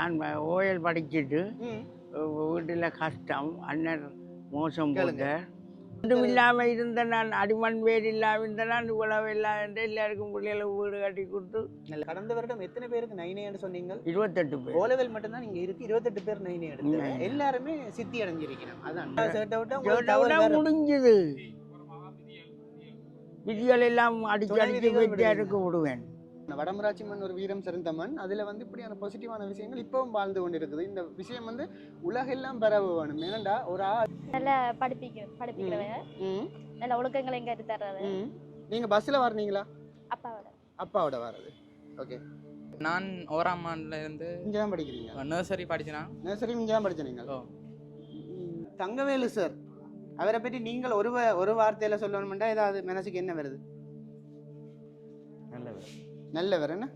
நான் ஓயல் படிச்சுட்டு வீட்டில் கஷ்டம் அண்ணன் மோசம். போட்ட ஒன்றும் இல்லாமல் இருந்த நான் அடிமண் வேர் இல்லாமல் இருந்த நான் இவ்வளவு இல்லாத எல்லாருக்கும் பிள்ளைகளுக்கு வீடு கட்டி கொடுத்து கடந்த வருடம் எத்தனை பேருக்கு நைனேன்னு சொன்னீங்க? இருபத்தெட்டு பேர். ஓலவெல் மட்டும்தான் இங்க இருக்கு இருபத்தெட்டு பேர் நைனே எடுத்து. எல்லாருமே சித்தி அடைஞ்சிருக்கணும் அதான். விட்டா. முடிஞ்சது. விதிகள் எல்லாம் அடிச்சு அடிச்சு விதிகள் வெட்டியாருக்கு விடுவேன். வடமராட்சி மண் ஒரு வீரம் சிறந்த மண். அதுல வந்து இப்படியான பாசிட்டிவான விஷயங்கள் இப்பவும் வாழ்ந்து கொண்டு இருக்குது இந்த விஷயம் வந்து உலகெல்லாம் பரவ வேணும். ஏனண்டா ஒரு ஆ நல்லா படிப்பிக்க படிப்பிக்கிறவங்க. ம், நல்ல ஒழுக்கங்களை கற்று தர்றது. ம். நீங்க பஸ்ல வரனீங்களா அப்பாவோட. அப்பாவோட வர்றது. ஓகே நான் ஓராம் ஆண்டுல இருந்து இங்க தான் படிக்கிறீங்க நர்சரி படிச்சேனா நர்சரி இங்க தான். ம், தங்கவேலு சார் அவரை பற்றி நீங்கள் ஒரு வ- ஒரு வார்த்தையில சொல்லணும்டா ஏதாவது மனசுக்கு என்ன வருது? நல்லது நல்லவர் என்ன?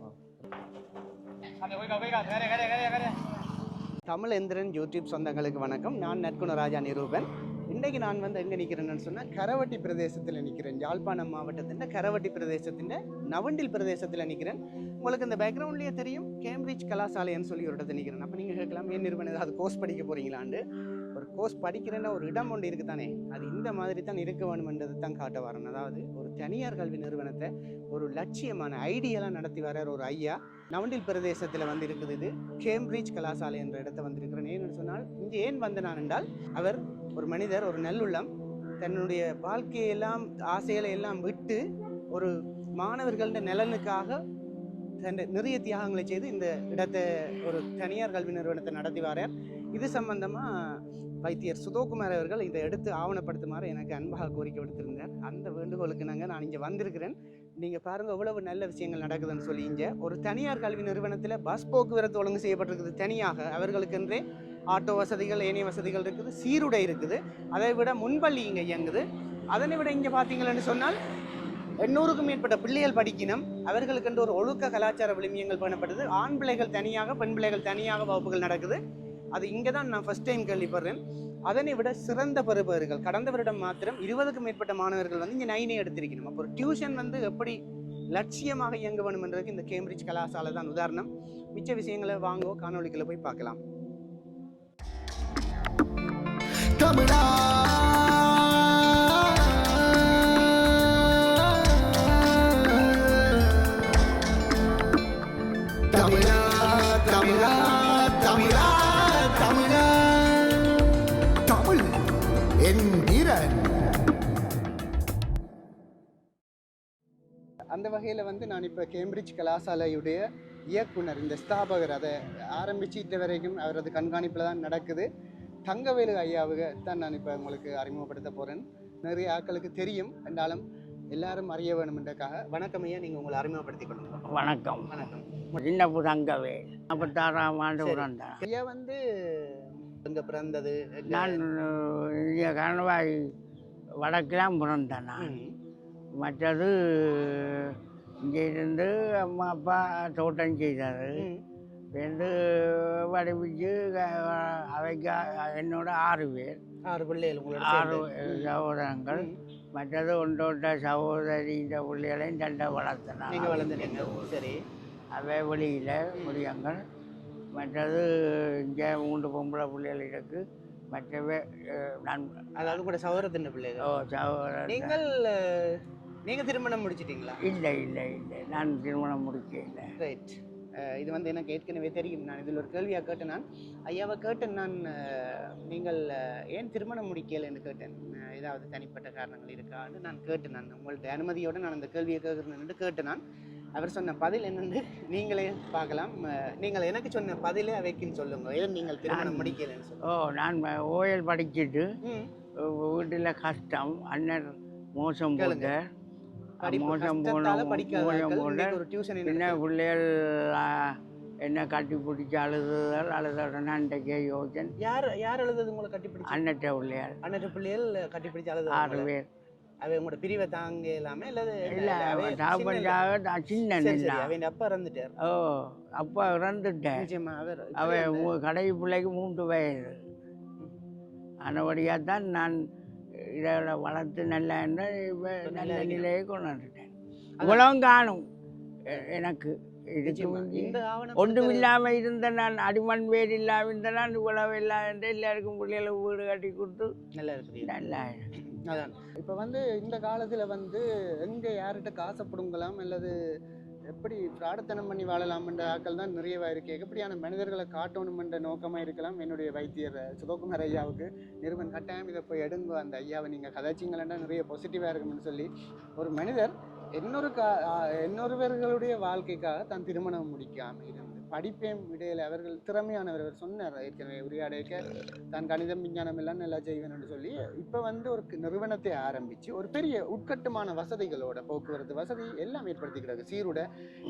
தமிழ் எந்திரன் யூடியூப் சொந்தங்களுக்கு வணக்கம். நான் நற்குண ராஜா நிரூபன். இன்றைக்கு நான் வந்து எங்கே நிற்கிறேன்னு சொன்னால் கரவட்டி பிரதேசத்தில் நிற்கிறேன் யாழ்ப்பாணம் மாவட்டத்தின் கரவட்டி பிரதேசத்தின் நவண்டில் பிரதேசத்தில் நிற்கிறேன் உங்களுக்கு இந்த பேக்ரவுண்ட்லேயே தெரியும். கேம்பிரிட்ஜ் கலாசாலைன்னு சொல்லி ஒரு இடத்துல நிற்கிறேன் அப்போ நீங்கள் கேட்கலாம் ஏன் நிறுவனம் ஏதாவது கோர்ஸ் படிக்க போகிறீங்களாண்டு கோர்ஸ் படிக்கிறேன்னா ஒரு இடம் ஒன்று இருக்குது தானே அது இந்த மாதிரி தான் இருக்க வேணுமென்றது தான் காட்ட வரேன். அதாவது ஒரு தனியார் கல்வி நிறுவனத்தை ஒரு லட்சியமான ஐடியெல்லாம் நடத்தி வர்றார் ஒரு ஐயா. நவண்டில் பிரதேசத்தில் வந்து இருக்குது இது. கேம்பிரிட்ஜ் கலாசாலை என்ற இடத்த வந்திருக்கிறேன் ஏன்னு சொன்னால் இங்கே ஏன் வந்த நான் என்றால் அவர் ஒரு மனிதர் ஒரு நல்லுள்ளம். தன்னுடைய வாழ்க்கையெல்லாம் ஆசைகளை எல்லாம் விட்டு ஒரு மாணவர்கள நலனுக்காக நிறைய தியாகங்களை செய்து இந்த இடத்தை ஒரு தனியார் கல்வி நிறுவனத்தை நடத்தி வரார் இது சம்பந்தமாக வைத்தியர் சுதோகுமார் அவர்கள் இதை எடுத்து ஆவணப்படுத்துமாறு எனக்கு அன்பாக கோரிக்கை விடுத்திருந்தார். அந்த வேண்டுகோளுக்கு நாங்கள் நான் இங்கே வந்திருக்கிறேன். நீங்கள் பாருங்கள் எவ்வளவு நல்ல விஷயங்கள் நடக்குதுன்னு சொல்லி இங்கே ஒரு தனியார் கல்வி நிறுவனத்தில் பஸ் போக்குவரத்து ஒழுங்கு செய்யப்பட்டிருக்குது தனியாக. அவர்களுக்கென்றே ஆட்டோ வசதிகள் ஏனைய வசதிகள் இருக்குது சீருடை இருக்குது. அதை விட முன்பள்ளி இங்கே இயங்குது. அதனை விட இங்கே பார்த்தீங்களன்னு சொன்னால் எண்ணூறுக்கும் மேற்பட்ட பிள்ளைகள் படிக்கணும். அவர்களுக்கென்று ஒரு ஒழுக்க கலாச்சார விளிமியங்கள் பண்ணப்படுது ஆண் பிள்ளைகள் தனியாக பெண் பிள்ளைகள் தனியாக வகுப்புகள் நடக்குது. அது இங்கே தான் நான் ஃபஸ்ட் டைம் கேள்விப்படுறேன். அதனை விட சிறந்த பெறுபவர்கள் கடந்த வருடம் மாத்திரம் இருபதுக்கும் மேற்பட்ட மாணவர்கள் வந்து இங்கே நைனே எடுத்திருக்கணும். அப்போ டியூஷன் வந்து எப்படி லட்சியமாக இயங்க வேணும் என்றதுக்கு இந்த கேம்பிரிட்ஜ் கலாசாலை தான் உதாரணம். மிச்ச விஷயங்களை வாங்கோ காணொளிகளை போய் பார்க்கலாம். தமிழா என்கிறன். அந்த வகையில் வந்து நான் இப்போ கேம்பிரிட்ஜ் கலாசாலையுடைய இயக்குனர் இந்த ஸ்தாபகர் அதை ஆரம்பிச்சிட்ட வரைக்கும் அவரது கண்காணிப்பில் தான் நடக்குது. தங்கவேலு ஐயாவுக தான் நான் இப்போ உங்களுக்கு அறிமுகப்படுத்த போகிறேன் நிறைய ஆட்களுக்கு தெரியும். என்றாலும் எல்லாரும் அறிய வேணுமென்றக்காக வணக்கம் ஐயா நீங்கள் உங்களை அறிமுகப்படுத்திக் கொள்ளுங்க. வணக்கம். வணக்கம். சின்ன புதங்கவே நாற்பத்தாறாம் ஆண்டு ஐயா வந்து எங்க பிறந்தது? நான் இங்கே கணவாய் வடக்கெல்லாம் பிறந்தேன் நான். மற்றது இங்கே இருந்து அம்மா அப்பா தோட்டம் செய்தார். வந்து படிப்பிச்சு அவைக்கு என்னோட ஆறு பேர். ஆறு பிள்ளைகள் ஆறு. சகோதரங்கள். மற்றது ஒன்றோட்ட சகோதரி இந்த பிள்ளைகளையும் சண்டை வளர்த்தன நீங்க வளர்ந்துட்டீங்க. சரி. அவை வெளியில் முடியங்கள் மற்றது இங்கே மூன்று பொம்பளை பிள்ளைகள் இருக்கு மற்றவை நான் அதாவது கூட சகோதரத்தின் பிள்ளைகள். ஓ சகோதரர் நீங்கள் அஹ், நீங்க திருமணம் முடிச்சிட்டீங்களா? இல்லை இல்லை இல்லை. நான் திருமணம் முடிக்க இல்லை ரைட் இது வந்து எனக்கு ஏற்கனவே தெரியும். நான் இதில் ஒரு கேள்வியாக கேட்டேன் நான். ஐயாவை கேட்டேன் நான் நீங்கள் ஏன் திருமணம் முடிக்கலைன்னு கேட்டேன். ஏதாவது தனிப்பட்ட காரணங்கள் இருக்கான்னு நான் கேட்டேன் நான். உங்கள்ட்ட அனுமதியோடு நான் அந்த கேள்வியை கேட்குறேன்னு கேட்டேன் நான். அவர் சொன்ன பதில் என்னன்னு நீங்களே பார்க்கலாம். நீங்கள் எனக்கு சொன்ன பதிலே அவைக்குன்னு சொல்லுங்க. ஏன் நீங்கள் திருமணம் சொல்லுங்க. ஓ நான் ஓயல் படிச்சுட்டு வீட்டில் கஷ்டம் அண்ணன் மோசம். போட்ட. மோசம் போன மோசம் போன. பின்ன பிள்ளைகள் என்ன கட்டி பிடிச்சி அழுதுதல் அழுத உடனே அன்றைக்கே யோசன். யார் யார் எழுதுது உங்களை கட்டிப்பிடிச்சு? அண்ணற்ற பிள்ளைகள். அண்ணன் பிள்ளைகள் கட்டிப்பிடிச்சு அழுது ஆறு பேர். அவன் உங்களோட பிரிவை தாங்க இல்லாம இல்லது இல்லை சின்ன அவன் அப்பா இறந்துட்டார். ஓ அப்பா இறந்துட்டேன் நிச்சயமா அவர் அவன் கடை பிள்ளைக்கு மூன்று வயது. ஆனபடியாக தான் நான் இதில் வளர்த்து நல்லா இருந்தால் இப்போ நல்ல நிலையை கொண்டு வந்துட்டேன். இவ்வளவும் காணும் எனக்கு. ஒன்றும் இல்லாம இருந்த நான் அடிமண் வேர் இல்லாம இருந்த நான் இவ்வளவு என்று எல்லாருக்கும் பிள்ளைகளுக்கு வீடு கட்டி கொடுத்து நல்லா இருக்குது நல்லா அதான். இப்போ வந்து இந்த காலத்தில் வந்து எங்கே யார்கிட்ட காசை பிடுங்கலாம் அல்லது எப்படி பிராடத்தனம் பண்ணி வாழலாம்ன்ற ஆட்கள் தான் நிறையவா இருக்கு. எப்படியான மனிதர்களை காட்டணுமென்ற நோக்கமாக இருக்கலாம் என்னுடைய வைத்தியர் சுதோகுமார் ஐயாவுக்கு. நிறுவன் கட்டாயம் இதை போய் எடுங்க அந்த ஐயாவை. நீங்கள் கதாச்சிங்களா நிறைய பாசிட்டிவாக இருக்கும்னு சொல்லி ஒரு மனிதர் இன்னொரு கா இன்னொருவர்களுடைய வாழ்க்கைக்காக தான் திருமணம் முடிக்காமல் இருந்து படிப்பேன் இடையில அவர்கள் திறமையானவர். அவர் சொன்னார் ஏற்கனவே உரையாடைக்க தான் கணிதம் விஞ்ஞானம் எல்லாம் நல்லா செய்வேன்னு சொல்லி. இப்போ வந்து ஒரு நிறுவனத்தை ஆரம்பித்து ஒரு பெரிய உட்கட்டுமான வசதிகளோட போக்குவரத்து வசதி எல்லாம் ஏற்படுத்திக்கிறாங்க சீருட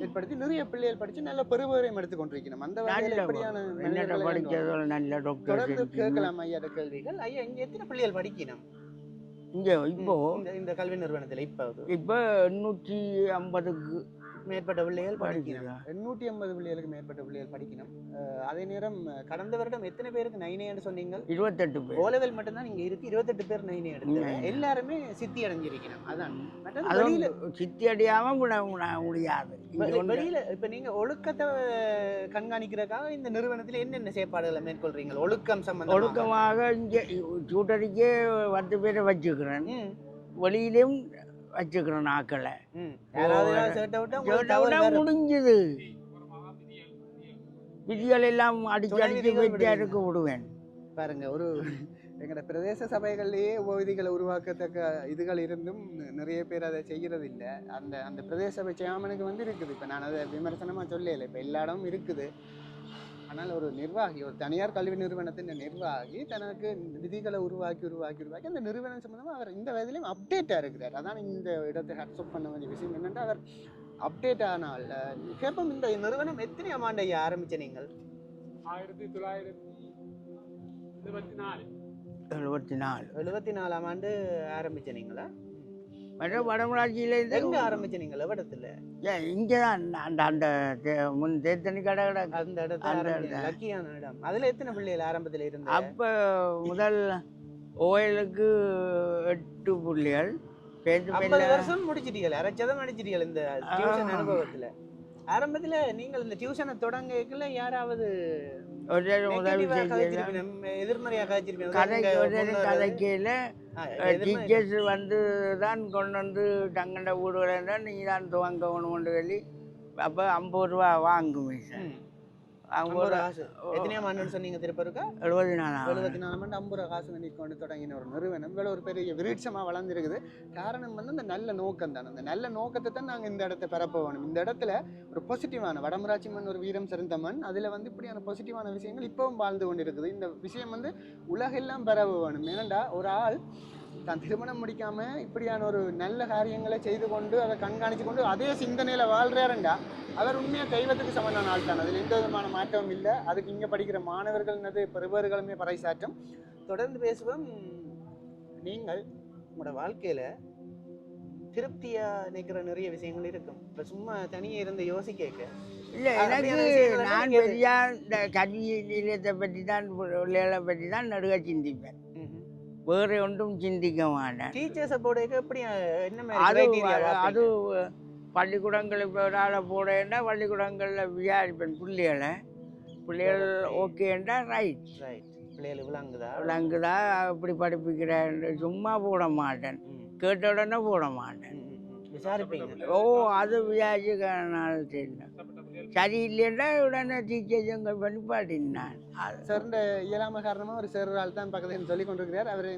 ஏற்படுத்தி நிறைய பிள்ளைகள் படித்து நல்ல பெருவரையும் எடுத்து கொண்டிருக்கணும். அந்த வகையில் எப்படியான தொடர்ந்து கேட்கலாம் ஐயாட கேள்விகள் ஐயா இங்க எத்தனை பிள்ளைகள் படிக்கணும்? இங்க இப்போ இந்த கல்வி நிறுவனத்துல இப்போ இப்போ எண்ணூற்றி ஐம்பதுக்கு மேற்பட்ட பிள்ளைகள் படிக்கணும் எண்ணூற்றி ஐம்பது பிள்ளைகளுக்கு மேற்பட்ட பிள்ளைகள் படிக்கணும். அதே நேரம் கடந்த வருடம் எத்தனை பேருக்கு நைனேன்னு சொன்னீங்க இருபத்தெட்டு பேர். ஓலவெல் மட்டும்தான் இங்க இருக்கு. இருபத்தெட்டு பேர் நைனே எடுத்து. எல்லாருமே சித்தி அடைஞ்சிருக்கணும். அதான். வெளியில சித்தி அடியாம விட விட முடியாது வெளியில இப்ப நீங்க ஒழுக்கத்தை கண்காணிக்கிறதுக்காக இந்த நிறுவனத்துல என்னென்ன செயற்பாடுகளை மேற்கொள்றீங்க? ஒழுக்கம் சம்பந்தம் ஒழுக்கமாக இங்கே சூட்டடிக்கே பத்து பேரை வச்சுக்கிறேன். வெளியிலும் கேட்டவுடனே வரும். முடிஞ்சது. விதிகள் எல்லாம் அடிச்சு அடிச்சு விதிகள் வெட்டியாருக்கு விடுவேன். பாருங்க ஒரு எங்கட பிரதேச சபைகள்லயே உபவிதிகளை உருவாக்கத்தக்க இதுகள் இருந்தும் நிறைய பேர் அதை செய்யறது இல்ல அந்த அந்த பிரதேச சபை சேமனுக்கு வந்து இருக்குது இப்ப நான் அதை விமர்சனமா சொல்லல. இப்ப எல்லா இடமும் இருக்குது. ஆனால் ஒரு நிர்வாகி ஒரு தனியார் கல்வி நிறுவனத்தின் நிர்வாகி தனக்கு விதிகளை உருவாக்கி உருவாக்கி உருவாக்கி அந்த நிறுவனம் சம்பந்தமா அவர் இந்த வயதிலையும் அப்டேட்டா இருக்கிறார். அதான் இந்த இடத்தை ஹட்ஸ்அப் பண்ண வேண்டிய விஷயம் என்னென்னா அவர் அப்டேட் ஆனால் கேட்போம் இந்த நிறுவனம் எத்தனை ஐயா ஆரம்பிச்ச நீங்கள்? ஆயிரத்தி தொள்ளாயிரத்தி இருபத்தி நாலு. எழுபத்தி நாலு. எழுபத்தி நாலாம் ஆண்டு ஆரம்பிச்ச நீங்களா? மற்ற வடமராட்சியில எங்க ஆரம்பிச்ச நீங்கள் எவ்வளத்துல ஏன் இங்கே தான் அந்த அந்த முன் தேத்தனி கடை கடை. அந்த இடத்துல. லக்கியான இடம். அதுல எத்தனை பிள்ளைகள் ஆரம்பத்துல இருந்து? அப்போ முதல் ஓயலுக்கு எட்டு புள்ளிகள். ஐம்பது வருஷம் முடிச்சிட்டீங்க அரைச்சதம் அடிச்சிட்டீங்க இந்த டியூஷன். அனுபவத்துல. ஆரம்பத்துல நீங்கள் இந்த டியூஷனை தொடங்கல யாராவது ஒரு உதவி முன்னோர்கள், கதைக்கையில் டீச்சர்ஸ் வந்து தான் கொண்டு வந்து தங்கண்ட வீடுகளை தான் நீ தான் துவங்கணும்னு சொல்லி அப்போ ஐம்பது ரூபா வாங்குமே சார். அவங்க ஒரு எத்தனையாம் ஆண்டுன்னு சொன்னீங்க திருப்பருக்கா எழுபத்தி நாலாம் எழுபத்தி நாலு ஆண்டு ஐம்பது ரூபா காசு வேண்டி கொண்டு தொடங்கின ஒரு நிறுவனம். இவ்வளோ ஒரு பெரிய விருட்சமா வளர்ந்துருக்குது. காரணம் வந்து அந்த நல்ல நோக்கம் தான். அந்த நல்ல நோக்கத்தை தான் நாங்கள் இந்த இடத்த பெறப்ப வேணும் இந்த இடத்துல ஒரு பாசிட்டிவான வடமராட்சி மண் ஒரு வீரம் சிறந்த மண் அதில் வந்து இப்படியான பாசிட்டிவான விஷயங்கள் இப்பவும் வாழ்ந்து கொண்டு இருக்குது இந்த விஷயம் வந்து உலகெல்லாம் பரவ வேணும் ஏனண்டா ஒரு ஆள் தான் திருமணம் முடிக்காம இப்படியான ஒரு நல்ல காரியங்களை செய்து கொண்டு அதை கண்காணித்து கொண்டு அதே சிந்தனையில வாழ்றாருண்டா. அவர் உண்மையாக தெய்வத்துக்கு சமனான ஆள் தான் அதில் எந்த விதமான மாற்றமும் இல்லை. அதுக்கு இங்கே படிக்கிற மாணவர்கள்னது பெறுபவர்களுமே பறைசாற்றும். தொடர்ந்து பேசுவோம். நீங்கள் உங்களோட வாழ்க்கையில திருப்தியா நினைக்கிற நிறைய விஷயங்கள் இருக்கும். இப்ப சும்மா தனியே இருந்து யோசிக்க இல்லை எனக்கு நான் பெரியா இந்த கல்வி நிலையத்தை பற்றி தான் பிள்ளைகளை பற்றி தான் நடுக சிந்திப்பேன். வேறு ஒன்றும் சிந்திக்க மாட்டேன். டீச்சர்ஸை போடுறதுக்கு எப்படி என்ன அது அது பார்ப்பீங்க? பள்ளிக்கூடங்கள் இப்போ ஒரு ஆளை போடேன்னா பள்ளிக்கூடங்களில் விசாரிப்பேன். பிள்ளைகளை பிள்ளைகள் ஓகேண்டா ரைட் Right. பிள்ளைகள் விளங்குதா? விளங்குதா அப்படி படிப்பிக்கிறேன் சும்மா போட மாட்டேன். கேட்ட உடனே போட மாட்டேன். விசாரிப்பீங்க. ஓ அது விசாரிச்சுக்கனால தெரியல. சரி இல்லைன்னா உடனே டீச்சர் எங்கள் பண்ணி பாட்டினான் அது. சார்ந்த இயலாமை காரணமா ஒரு சேர் ஆள் தான் பக்கத்துல சொல்லி கொண்டிருக்கிறார். அவர்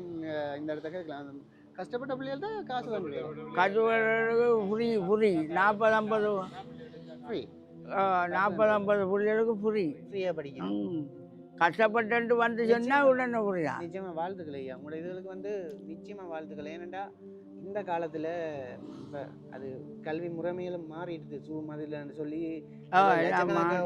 இந்த இடத்த கேட்கலாம். கஷ்டப்பட்ட பிள்ளைகள் தான் காசு வாங்குறாங்க கதுவர்களுக்கு புரி புரி. நாற்பது ஐம்பது ஃப்ரீ நாற்பது ஐம்பது பிள்ளைகளுக்கு புரி. ஃப்ரீயா படிக்கணும். கஷ்டப்பட்டு வந்து சொன்னா உடனே புரியா நிச்சயமா வாழ்த்துக்கள் ஐயா. உங்களோட இதுகளுக்கு வந்து நிச்சயமா வாழ்த்துக்கள். ஏனண்டா இந்த காலத்துல இப்ப அது கல்வி முறைமையிலும் மாறிடுது. ஜூம் அதுலன்னு சொல்லி.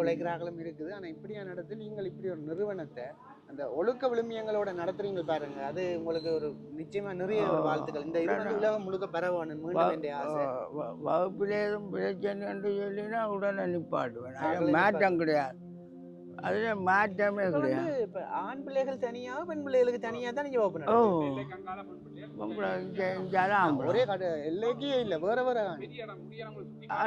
உழைக்கிறார்களும் இருக்குது. ஆனா இப்படியான இடத்துல நீங்கள் இப்படி ஒரு நிறுவனத்தை அந்த ஒழுக்க விழுமியங்களோட நடத்துறீங்க பாருங்க. அது உங்களுக்கு ஒரு நிச்சயமா நிறைய வாழ்த்துக்கள். இந்த இது வந்து உலகம் முழுக்க பரவணும் மீண்டும் வேண்டிய ஆசை. வ- வ- வகுப்பில் எதுவும் பிரச்சனை என்று சொல்லினா உடனே அவங்களே மாற்றம் கிடையாது. அதில் மாற்றமே இப்போ கிடையாது இப்போ ஆண் பிள்ளைகள் தனியா பெண் பிள்ளைகளுக்கு தனியா தான் நீங்க ஓப்பன் ஓ. ஒரே கடை எல்லைக்கே இல்ல வேற வேற சுத்தி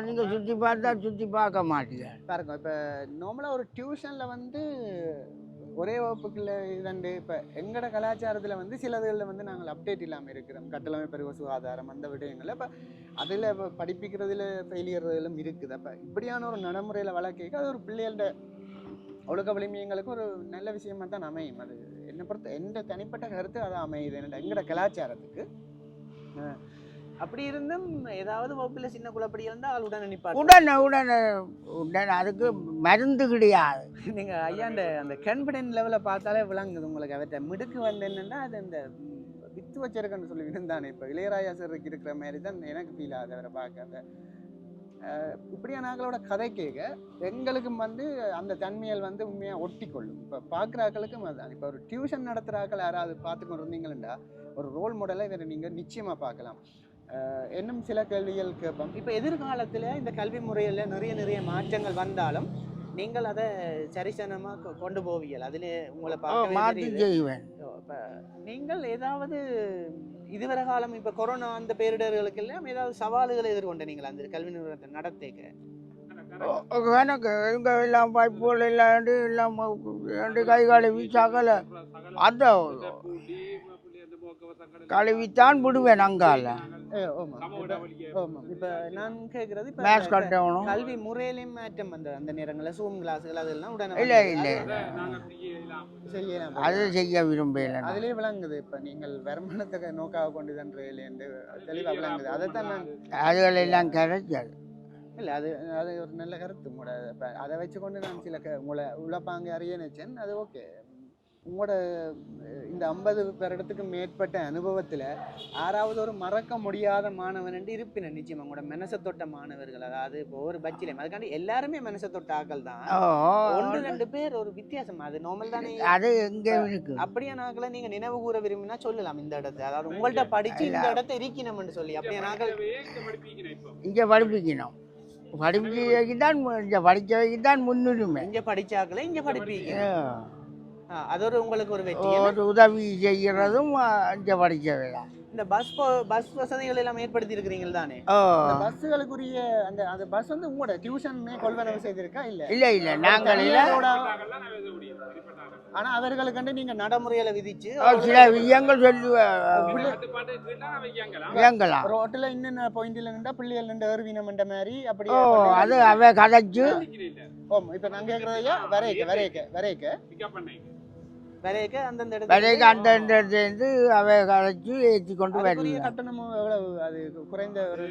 நீங்க சுற்றி பார்த்தா சுற்றி பார்க்க மாட்டீங்க. பாருங்க இப்போ நார்மலாக ஒரு டியூஷனில் வந்து ஒரே வகுப்புக்குள்ள இரண்டு இப்போ எங்கட கலாச்சாரத்தில் வந்து சிலதுகளில் வந்து நாங்கள் அப்டேட் இல்லாமல் இருக்கிறோம். கட்டளமை பெருவ சுகாதாரம் அந்த விடயங்கள் இப்போ அதில் இப்போ படிப்பிக்கிறதுல ஃபெயிலியர்களும் இருக்குது. அப்போ இப்படியான ஒரு நடைமுறையில் வளர்க்க அது ஒரு பிள்ளைகளோட ஒழுக்க வலிமையங்களுக்கு ஒரு நல்ல விஷயமா தான் அமையும். அது என்னை பொறுத்த எந்த தனிப்பட்ட கருத்து அது அமையுது. எங்கட கலாச்சாரத்துக்கு. அப்படி இருந்தும் ஏதாவது வகுப்பில் சின்ன குழப்படி இருந்தால் ஆள் உடனே நிப்பாட்டு உடனே உடனே உடனே அதுக்கு மருந்து கிடையாது. நீங்க ஐயாண்ட அந்த கான்ஃபிடென்ட் லெவலில் பார்த்தாலே விளங்குது உங்களுக்கு. அவர்கிட்ட மிடுக்கு வந்து என்னன்னா அது அந்த வித்து வச்சிருக்கேன்னு சொல்லி இருந்தானே இப்போ இளையராஜா சாருக்கு இருக்கிற மாதிரி தான் எனக்கு ஃபீல் ஆகுது அவரை பார்க்க அந்த இப்படியான ஆக்களோட கதை கேட்க எங்களுக்கும் வந்து அந்த தன்மைகள் வந்து உண்மையாக ஒட்டி கொள்ளும் இப்போ பார்க்குற ஆக்களுக்கும் அதுதான் இப்போ ஒரு டியூஷன் நடத்துகிற ஆக்கள் யாராவது பார்த்து கொண்டு இருந்தீங்களா ஒரு ரோல் மாடலை இதை நீங்கள் நிச்சயமாக பார்க்கலாம். இன்னும் சில கேள்விகள் கேட்போம். இப்போ எதிர்காலத்தில் இந்த கல்வி முறையில் நிறைய நிறைய மாற்றங்கள் வந்தாலும் நீங்கள் அதை சரிசனமாக கொண்டு போவீர்கள். அதிலே உங்களை இப்ப நீங்கள் ஏதாவது இதுவரை காலம் இப்போ கொரோனா அந்த பேரிடர்களுக்கு எல்லாம் ஏதாவது சவால்களை எதிர்கொண்ட நீங்கள் அந்த கல்வி நிறுவனத்தை நடத்தேக்க? ஓ, எனக்கு எங்க எல்லாம் பைப்புகள் இல்லாண்டு எல்லாம் கை காலை சகல அந்த கழுவித்தான் விடுவேன் அங்கால. இப்போ நான் கேட்குறது இப்போ மேட்ச் கட்டணும். கல்வி முறையிலையும் மாற்றம் அந்த அந்த நேரங்களில் சூம் கிளாஸுகள் அதெல்லாம் உடனே இல்லை இல்லை. செய்யலாம். அது செய்ய விரும்பல அதிலே விளங்குது இப்போ நீங்கள் வருமானத்தை நோக்காக கொண்டு தன்றதில்லை என்று தெளிவாக விளங்குது. அதை தான் நான் அதுகள் எல்லாம் கிடைச்சது இல்லை அது அது ஒரு நல்ல கருத்து. உங்களோட இப்போ அதை வச்சுக்கொண்டு நான் சில உங்களை உழைப்பாங்க அறிய நினைச்சேன் அது ஓகே. உங்களோட இந்த ஐம்பது வருடத்துக்கு மேற்பட்ட அனுபவத்தில் ஆறாவது ஒரு மறக்க முடியாத மாணவன் என்று இருப்பினர். நிச்சயமா உங்களோட மனசை தொட்ட மாணவர்கள் அதாவது இப்போ ஒவ்வொரு பட்சிலையும் அதுக்காண்டி எல்லாருமே மனசை தொட்ட ஆக்கள் தான். ஒன்று ரெண்டு பேர் ஒரு வித்தியாசம். அது நார்மல் தானே? அது எங்க இருக்கு. அப்படியே நாக்களை நீங்க நினைவு கூற விரும்பினா சொல்லலாம் இந்த இடத்தை. அதாவது உங்கள்ட்ட படிச்சு இந்த இடத்த இருக்கணும்னு சொல்லி. அப்படியே நாக்கள் இங்க படிப்பிக்கணும் படிப்பு தான் இங்க படிக்க வைக்க தான் முன்னுரிமை. இங்க படிச்சாக்களை இங்க படிப்பீங்க. அது ஒரு உங்களுக்கு ஒரு வெற்றி ஒரு உதவி செய்கிறதும் அஞ்ச படிக்க இந்த பஸ் பஸ் வசதிகள் எல்லாம் ஏற்படுத்தி இருக்கிறீங்க தானே பஸ்ஸுகளுக்குரிய அந்த அந்த பஸ் வந்து உங்களோட டியூஷன் கொள்வனவு செய்திருக்கா? இல்ல. இல்லை இல்லை. நாங்கள் ஆனா அவர்களுக்கு நீங்க நடைமுறையில விதிச்சு சில விஷயங்கள் சொல்லி இயங்கலாம் ரோட்டில் இன்னும் பாயிண்ட்ல நின்றா பிள்ளைகள் நின்று ஏறுவீனம் என்ற மாதிரி அப்படி ஓ அது அவ கதைச்சு இப்ப நான் கேக்குறதையா? வரையக்க வரையக்க வரையக்க. வரையக்க அந்தந்த இடத்துல விலைக்கு அந்த இந்த சேர்ந்து அவ கதைச்சு ஏற்றி கொண்டு வருவேன் கட்டணமும் எவ்வளவு? அது குறைந்த ஒரு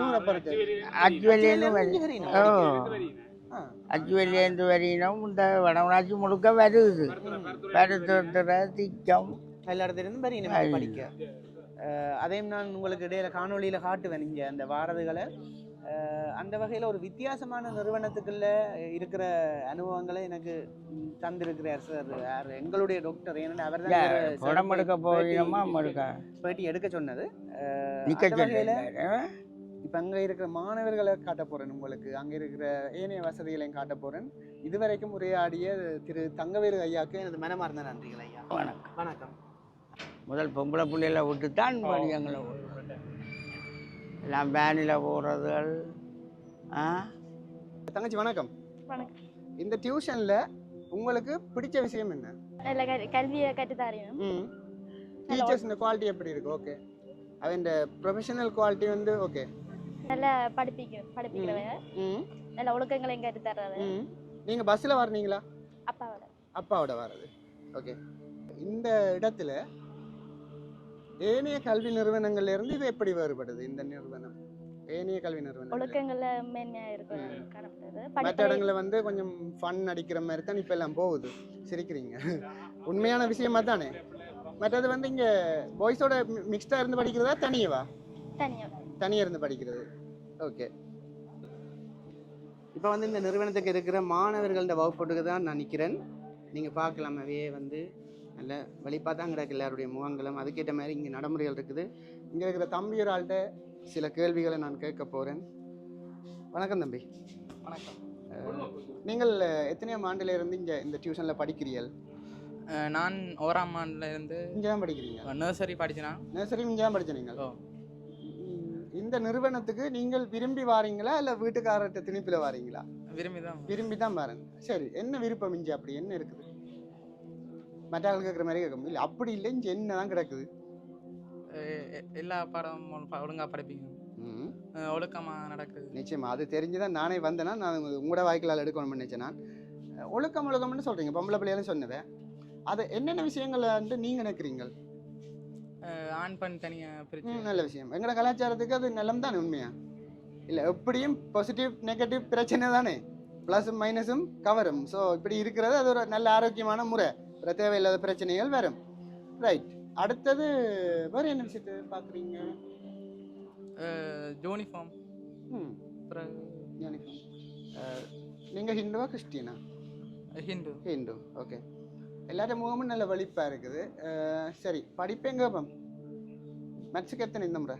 தூரப்படுத்து அச்சுவலின்னு வரீங்க அச்சுவலிலேருந்து வரையினோம். இந்த வடமராட்சி முழுக்க வருது. பருத்துற திக்கம் எல்லா இடத்துலேருந்து ஐயோ. படிக்க. அதையும் நான் உங்களுக்கு இடையில காணொளியில காட்டுவேன். இங்க அந்த வாரதுகளை. அந்த வகையில ஒரு வித்தியாசமான நிறுவனத்துக்குள்ள இருக்கிற அனுபவங்களை எனக்கு தந்திருக்கிறார் சார். யார்? எங்களுடைய டாக்டர் ஏன்னா அவர் தான் படம் எடுக்க எடுக்க? பேட்டி எடுக்க சொன்னது. இப்ப அங்க இருக்கிற மாணவர்களை காட்ட போறேன் உங்களுக்கு. அங்க இருக்கிற ஏனைய வசதிகளையும் காட்ட போறேன். இதுவரைக்கும் உரையாடிய திரு தங்கவேலு ஐயாக்கு எனது மனமார்ந்த நன்றிகள் ஐயா. வணக்கம். வணக்கம். முதல் பொம்பளை பிள்ளைகளை விட்டு தான் எங்களை எல்லாம் வேனில் போகிறதுகள் ஆ? தங்கச்சி வணக்கம். வணக்கம். இந்த டியூஷன்ல உங்களுக்கு பிடிச்ச விஷயம் என்ன? நல்ல கல் கல்வியை கற்றுத்தரணும் ம். டீச்சர்ஸ் இந்த குவாலிட்டி எப்படி இருக்கு? ஓகே அவன் ப்ரொஃபஷனல் குவாலிட்டி வந்து ஓகே நல்லா படிப்பிக்க படிப்பிக்கிறவங்க ம். நல்ல ஒழுக்கங்களையும் கற்றுத்தர்றது ம். நீங்கள் பஸ்ஸில் வரீங்களா அப்பாவோட அப்பாவோட வர்றது. ஓகே இந்த இடத்துல ஏனைய கல்வி நிறுவனங்கள்ல இருந்து இது எப்படி வேறுபடுது இந்த நிறுவனம்? ஏனைய கல்வி நிறுவனம் ஒழுக்கங்கள்ல மேன்மையாக இருக்கும் மற்ற இடங்களில் வந்து கொஞ்சம் ஃபன் அடிக்கிற மாதிரி தான் இப்போ எல்லாம் போகுது. சிரிக்கிறீங்க. உண்மையான விஷயமா தானே? மற்றது வந்து இங்கே பாய்ஸோட மிக்ஸ்டாக இருந்து படிக்கிறதா தனியவா? தனியாக தனியாக இருந்து படிக்கிறது. ஓகே இப்போ வந்து இந்த நிறுவனத்துக்கு இருக்கிற மாணவர்கள்ட வகுப்புக்கு தான் நான் நிற்கிறேன் நீங்கள் பார்க்கலாம் அவையே வந்து நல்ல வெளிப்பாக தான் கிடக்கு எல்லாருடைய முகங்களும். அதுக்கேற்ற மாதிரி இங்கே நடைமுறைகள் இருக்குது. இங்கே இருக்கிற தம்பி ஒரு ஆள்கிட்ட சில கேள்விகளை நான் கேட்க போகிறேன் வணக்கம் தம்பி. வணக்கம். நீங்கள் எத்தனையாம் ஆண்டுல இருந்து இங்கே இந்த டியூஷனில் படிக்கிறீர்கள்? நான் ஓராம் ஆண்டுல இருந்து இங்கே தான் படிக்கிறீங்க. நர்சரி படிச்சினா? நர்சரி இங்கே தான் படிச்சீங்க இந்த நிறுவனத்துக்கு நீங்கள் விரும்பி வாரீங்களா? இல்லை வீட்டுக்காரர்கிட்ட திணிப்பில் வாரீங்களா? விரும்பி தான் விரும்பி தான் பாருங்க சரி என்ன விருப்பம் இஞ்சி அப்படி? என்ன இருக்குது? மற்றவர்கள் கேட்குற மாதிரி கேட்கும் இல்லை அப்படி இல்லை இஞ்சி என்ன தான் கிடக்குது. எல்லா பாடமும் ப- ஒழுங்கா படிப்பீங்க. ம் அஹ் ஒழுக்கமா நடக்குது. நிச்சயமா. அது தெரிஞ்சுதான் நானே வந்தேன்னா நான் உங்க- உங்களோட வாய்க்கலால் எடுக்கணும்னு நினைச்சேன் நான். ஒழுக்கம் ஒழுக்கம்னு சொல்றீங்க. பொம்பளை பிள்ளைகளும் சொன்னதை. அது என்னென்ன விஷயங்களை வந்து நீங்க நினைக்கிறீங்க ஆண் பெண் தனியா பிரிச்சு. நல்ல விஷயம். எங்களோட கலாச்சாரத்துக்கு அது நிலம் தானே உண்மையா? இல்லை எப்படியும் பாசிட்டிவ் நெகட்டிவ் பிரச்சனை தானே. ப்ளஸும் மைனஸும் கவரும் ஸோ இப்படி இருக்கிறது அது ஒரு நல்ல ஆரோக்கியமான முறை. தேவையில்லாத பிரச்சனைகள் வரும். ரைட் அடுத்தது வேறு என்ன விஷயத்தை பார்க்குறீங்க? யூனிஃபார்ம் ம். யூனிஃபார்ம் நீங்கள் ஹிந்துவா கிறிஸ்டியனா? ஹிந்து. ஹிந்து. ஓகே. எல்லாரோட முகமும் நல்ல வலிப்பாக இருக்குது. சரி. படிப்பேங்க கேட்போம் மேட்ஸுக்கு எத்தனை இந்த முறை?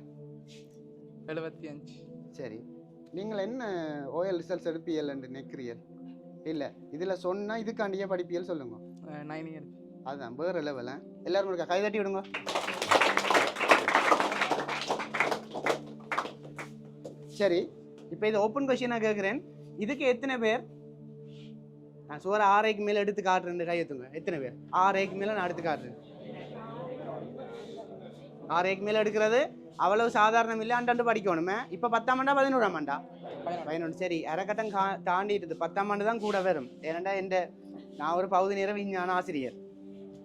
எழுபத்தி அஞ்சு. சரி. நீங்கள் என்ன ஓஎல் ரிசல்ட்ஸ் என்று நினைக்கிறீர்கள்? இல்லை. இதில் சொன்னால் இதுக்காண்டியே படிப்பியல் சொல்லுங்க. நைன் இயர்ஸ் அதுதான் வேறு லெவலா எல்லாரும் இருக்கா? கை தட்டி விடுங்க. சரி இப்போ இது ஓப்பன் கொஸ்டினாக கேட்குறேன் இதுக்கு எத்தனை பேர்? நான் சுவர் ஆறைக்கு மேலே எடுத்து காட்டுறேன் கை எத்துங்க எத்தனை பேர்? ஆறைக்கு மேலே நான் எடுத்து காட்டுறேன். ஆறைக்கு மேலே எடுக்கிறது அவ்வளவு சாதாரணம் இல்லை அண்டாண்டு படிக்கணுமே. இப்போ பத்தாம் ஆண்டா பதினோராம் ஆண்டா? பதினொன்று. சரி அரைக்கட்டம் கா தாண்டிட்டுது. பத்தாம் ஆண்டு தான் கூட வரும். ஏனண்டா எந்த நான் ஒரு பகுதி நேர விஞ்ஞான ஆசிரியர்.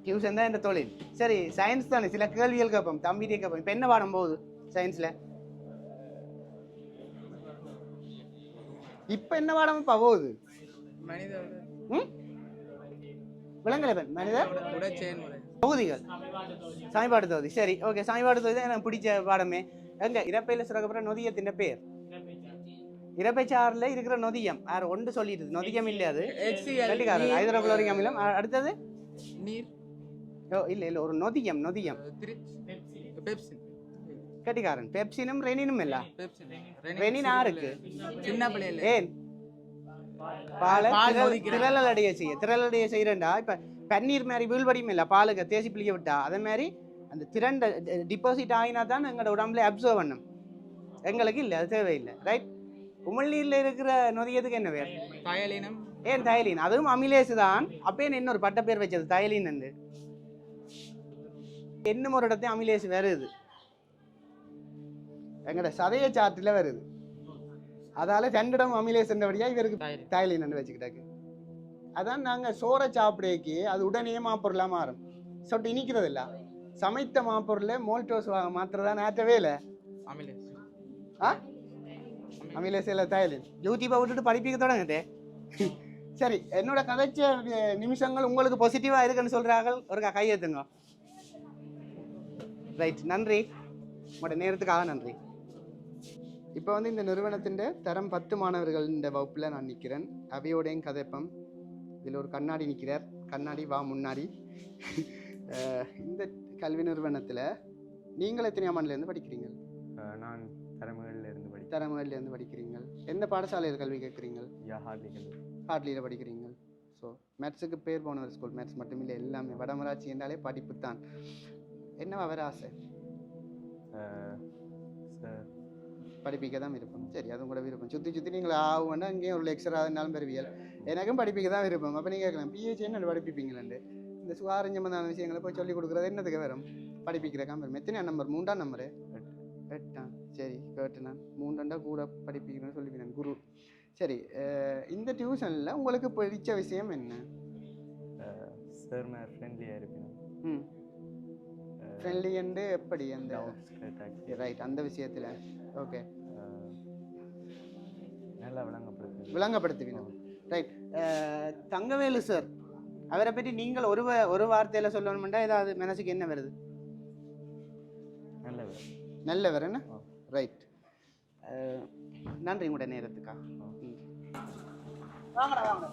டியூஷன் தான் என் தொழில். சரி சயின்ஸ் தானே. சில கேள்விகள் கேட்போம் தம்பிட்டே கேட்போம். இப்போ என்ன பாடம் போகுது சயின்ஸில் இப்போ என்ன பாடம்ப்பா போகுது? மனித உடல் ம்? விலங்கலை பெண் மனித தொகுதிகள் சாமிபாடு தொகுதி. சரி ஓகே சாமிபாடு தொகுதி தான் எனக்கு பிடிச்ச பாடமே. எங்க? இறப்பையில் சுரக்கப்புற நொதியத்தின் பேர். இறப்பைச்சாறுல இருக்கிற நொதியம். யார் ஒன்று சொல்லிடுது. நொதியம் இல்லை அது. நீர், ஹைதரோகுளோரிக் அமிலம். அடுத்தது? நீர். ஓ இல்லை இல்லை. ஒரு நொதியம் நொதியம். பெப்சின். கட்டிக்காரன். பெப்சினும் ரெனினும் இல்ல. ரெனின். யாருக்கு சின்ன பிள்ளைல ஏன்? பாலை பால் திரள்- நொதிக்கிறான். திரளடைய செய்ய. திரளடைய செய்யறேன்டா. இப்ப பன்னீர் மாதிரி வீழ்வடியும் இல்ல. பாலுக்கு தேசி பிளிக்க விட்டா. அதே மாதிரி அந்த திரண்ட டிபாசிட் ஆகினா தான் எங்களோட உடம்புல அப்சர்வ் பண்ணும். எங்களுக்கு இல்லை. அது தேவையில்லை. ரைட் உமிழ்நீர்ல இருக்கிற நொதியத்துக்கு என்ன பேர்? தயலினம். ஏன் தயலின்? அதுவும் அமிலேசு தான். அப்பயே இன்னொரு பட்ட பேர் வச்சது? தயலின் என்று. என்னும் ஒரு இடத்தையும் அமிலேசு வருது. எங்கட சதய சாட்டில் வருது. அதால ரெண்டிடம் அமிலேஸ் என்றபடியா இவருக்கு தயலின். வச்சுக்கிட்டாக்கு அதான் நாங்கள் சோறை சாப்பிடக்கு அது உடனே மாப்பொருளாக மாறும். சொட்டு இனிக்கிறது இல்ல சமைத்த மாப்பொருளை மோல்டோஸ் மாத்திரதா நேற்றவே இல்லை. அமிலேஸ் ஆ? அமிலேஸ் இல்லை தாய்லின் யூடியூப்பை விட்டுட்டு படிப்பிக்க தொடங்குதே. சரி என்னோட கதைச்ச நிமிஷங்கள் உங்களுக்கு பாசிட்டிவாக இருக்குன்னு சொல்றார்கள். ஒரு கையெழுத்துங்க ரைட் நன்றி. உங்களோட நேரத்துக்காக நன்றி. இப்போ வந்து இந்த நிறுவனத்தின் தரம் பத்து மாணவர்கள் இந்த வகுப்பில் நான் நிற்கிறேன் அவையோடையும் கதைப்பம். இதில் ஒரு கண்ணாடி நிற்கிறார் கண்ணாடி வா முன்னாடி. இந்த கல்வி நிறுவனத்தில் நீங்கள் எத்தனையாம் ஆண்டுலேருந்து படிக்கிறீங்க? நான் தரமகளில் தரமகளிலேருந்து படிக்கிறீங்க எந்த பாடசாலையில் கல்வி கேட்குறீங்க யா ஹார்ட்லிகள் ஹார்ட்லியில் படிக்கிறீங்க ஸோ மேத்ஸுக்கு பேர் போன ஒரு ஸ்கூல் மேத்ஸ் மட்டும் இல்லை எல்லாமே. வடமராட்சி என்றாலே படிப்பு தான் என்னவா வர ஆசை? சார் படிப்பிக்க தான் விருப்பம். சரி அதுவும் கூட விருப்பம். சுற்றி சுற்றி நீங்கள் ஆகும்னா அங்கேயும் ஒரு லெக்சராக இருந்தாலும் பெறுவியல் எனக்கும் படிப்பிக்க தான் விருப்பம். அப்போ நீங்கள் கேட்கலாம் பிஹெச் என்ன படிப்பிப்பீங்களேண்டு? இந்த சம்பந்தமான விஷயங்களை போய் சொல்லிக் கொடுக்குறது என்னத்துக்கு வரும்? படிப்பிக்கிறக்கா வரும். எத்தனை நம்பர் மூன்றாம் நம்பரு எட்டா சரி கேட்டு நான். மூன்றாண்டா கூட படிப்பிக்கணும்னு சொல்லிக்கிறேன் குரு. சரி இந்த டியூஷனில் உங்களுக்கு பிடிச்ச விஷயம் என்ன? சார் மேலே ஃப்ரெண்ட்லியாக இருப்பேன். ம். ஃப்ரெண்ட்லி அண்டு எப்படி அந்த ரைட் அந்த விஷயத்தில். ஓகே நல்லா விளங்கப்படுத்து விளங்கப்படுத்துவீங்க. ரைட் தங்கவேலு சார் அவரை பற்றி நீங்கள் ஒரு ஒரு வார்த்தையில் சொல்லணும்னா ஏதாவது மனசுக்கு என்ன வருது? நல்ல நல்லவர் என்ன. ரைட் நன்றி உங்களோட நேரத்துக்கா. வாங்கடா வாங்க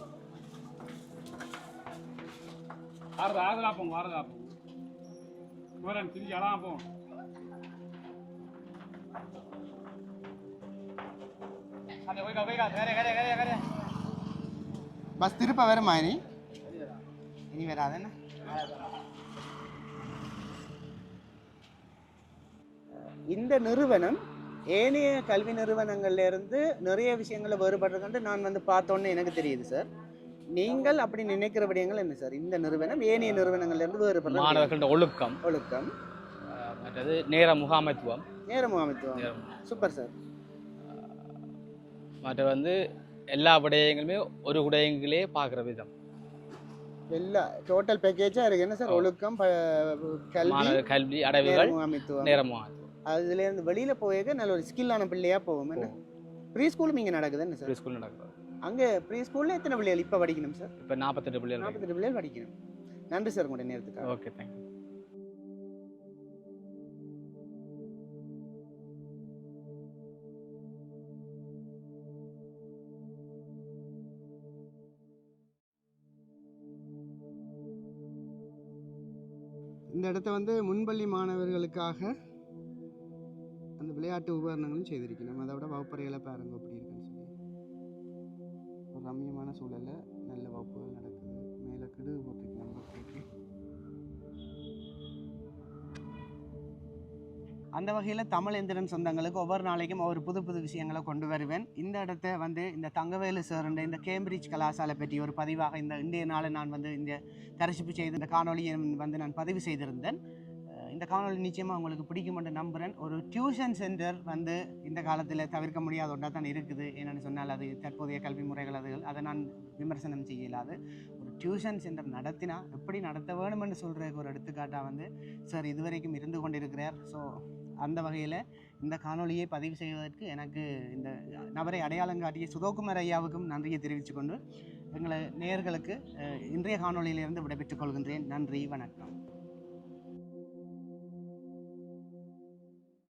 ஆறுதா ஆறுதலா போங்க ஆறுதலா போங்க. சூரன் திருச்சி அழகா போங்க பஸ் திருப்ப வருமா இனி? இனி வராதுன்னு இந்த நிறுவனம் ஏனைய கல்வி நிறுவனங்கள்ல இருந்து நிறைய விஷயங்களை வேறுபடுறதுன்ட்டு நான் வந்து பார்த்தோன்னே எனக்கு தெரியுது சார். நீங்கள் அப்படி நினைக்கிற விடயங்கள் என்ன சார்? இந்த நிறுவனம் ஏனைய நிறுவனங்கள்ல இருந்து வேறுபடுற மாணவர்களோட ஒழுக்கம். ஒழுக்கம். மற்றது நேர முகாமைத்துவம். நேர முகாமைத்துவம். Super sir. மற்ற வந்து எல்லா விடயங்களுமே ஒரு விடயங்களே பார்க்குற விதம். எல்லா டோட்டல் பேக்கேஜா இருக்கு. என்ன சார். ஒழுக்கம் கல்வி கல்வி நேர அடைவுகள் முகாமைத்துவம். நேர முகாமைத்துவம் அதுல இருந்து வெளியில போயிருக்க நல்ல ஒரு ஸ்கில்லான பிள்ளையா போகும் என்ன? ப்ரீ ஸ்கூலும் இங்க நடக்குது என்ன சார் ஸ்கூல் நடக்கிறது அங்க ப்ரீ ஸ்கூல்ல எத்தனை பிள்ளைகள் இப்ப படிக்கணும் சார் இப்போ நாற்பத்தெட்டு பிள்ளைகள் நாற்பத்தெட்டு பிள்ளைகள் படிக்கணும். நன்றி சார் உங்களுடைய நேரத்துக்காக. ஓகே தேங்க்யூ இந்த இடத்த வந்து முன்பள்ளி மாணவர்களுக்காக விளையாட்டு உபகரணங்களும் செய்திருக்கணும் அதை விட வகுப்பறைகளை பாருங்க அப்படி இருக்குன்னு சொல்லி. ஒரு ரம்மியமான சூழலில் நல்ல வகுப்புகள் நடக்குது. மேலே கிடு போட்டிருக்கு அந்த வகையில் தமிழ் எந்திரன் சொந்தங்களுக்கு ஒவ்வொரு நாளைக்கும் ஒவ்வொரு புது புது விஷயங்களை கொண்டு வருவேன். இந்த இடத்த வந்து இந்த தங்கவேலு சார்ன்ற இந்த கேம்பிரிட்ஜ் கலாசாலை பற்றி ஒரு பதிவாக இந்த இன்றைய நாளை நான் வந்து இந்த தரிசிப்பு செய்து இந்த காணொலியை வந்து நான் பதிவு செய்திருந்தேன். இந்த காணொளி நிச்சயமாக உங்களுக்கு பிடிக்குமென்று நம்புகிறேன் ஒரு டியூஷன் சென்டர் வந்து இந்த காலத்தில் தவிர்க்க முடியாத ஒன்றா தான் இருக்குது. என்னென்னு சொன்னால் அது தற்போதைய கல்வி முறைகள் அது அதை நான் விமர்சனம் செய்ய இயலாது ஒரு டியூஷன் சென்டர் நடத்தினா எப்படி நடத்த வேணும்னு சொல்கிறதுக்கு ஒரு எடுத்துக்காட்டாக வந்து சார் இதுவரைக்கும் இருந்து கொண்டிருக்கிறார். ஸோ அந்த வகையில் இந்த காணொளியை பதிவு செய்வதற்கு எனக்கு இந்த நபரை அடையாளம் காட்டிய சுதோகுமார் ஐயாவுக்கும் நன்றியை தெரிவித்துக்கொண்டு எங்களை நேயர்களுக்கு இன்றைய காணொளியிலிருந்து விடைபெற்றுக் கொள்கின்றேன். நன்றி வணக்கம்.